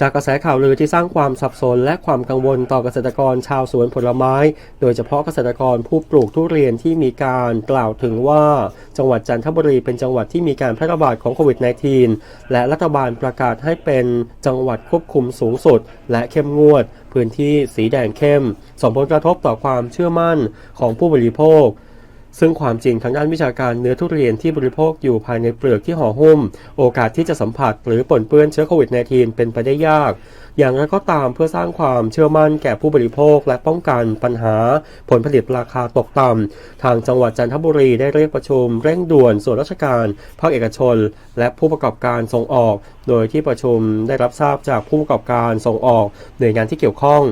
จากกระแสข่าวลือที่สร้างความสับสนและความกังวลต่อเกษตรกรชาวสวนผลไม้ โดยเฉพาะเกษตรกรผู้ปลูกทุเรียนที่มีการกล่าวถึงว่า จังหวัดจันทบุรีเป็นจังหวัดที่มีการแพร่ระบาดของโควิด -19 และรัฐบาลประกาศให้เป็นจังหวัดควบคุมสูงสุด และเข้มงวด พื้นที่สีแดงเข้มส่งผลกระทบต่อความเชื่อมั่นของผู้บริโภค ซึ่งความจริงทางด้านวิชาการเนื้อทุเรียนที่บริโภคอยู่ภายในเปลือกที่ห่อหุ้ม โอกาสที่จะสัมผัสหรือปนเปื้อนเชื้อโควิด -19 เป็นไปได้ยาก อย่างไรก็ตามเพื่อสร้างความเชื่อมั่นแก่ผู้บริโภคและป้องกันปัญหา ผลผลิตราคาตกต่ำทางจังหวัดจันทบุรีได้เรียกประชุมเร่งด่วนส่วนราชการ ภาคเอกชน และผู้ประกอบการส่งออก โดยที่ประชุมได้รับทราบจากผู้ประกอบการส่งออกหน่วยงานที่เกี่ยวข้อง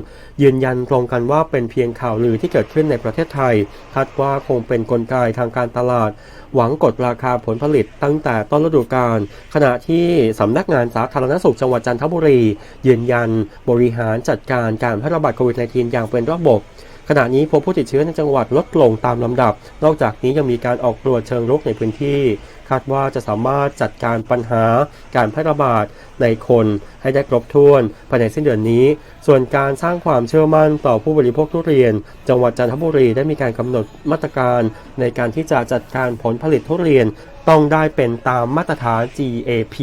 ยืนยันตรงกันว่าเป็นเพียงข่าวลือที่เกิดขึ้นในประเทศไทยคาดว่าคงเป็นกลไกทางการตลาด หวังกดราคาผลผลิตตั้งแต่ต้นฤดูกาลขณะที่สำนักงานสาธารณสุขจังหวัดจันทบุรี ยืนยันบริหารจัดการการแพร่ระบาดโควิด -19 อย่างเป็นระบบ ขณะนี้พบผู้ติดเชื้อในจังหวัดลดลงตามลำดับ นอกจากนี้ยังมีการออกตรวจเชิงรุกในพื้นที่ คาดว่าจะสามารถจัดการปัญหาการแพร่ระบาดในคนให้ได้ครบถ้วนภายในสิ้นเดือนนี้ ส่วนการสร้างความเชื่อมั่นต่อผู้บริโภคทุเรียน จังหวัดจันทบุรีได้มีการกำหนดมาตรการในการที่จะจัดการผลผลิตทุเรียน ต้องได้เป็นตามมาตรฐาน GAP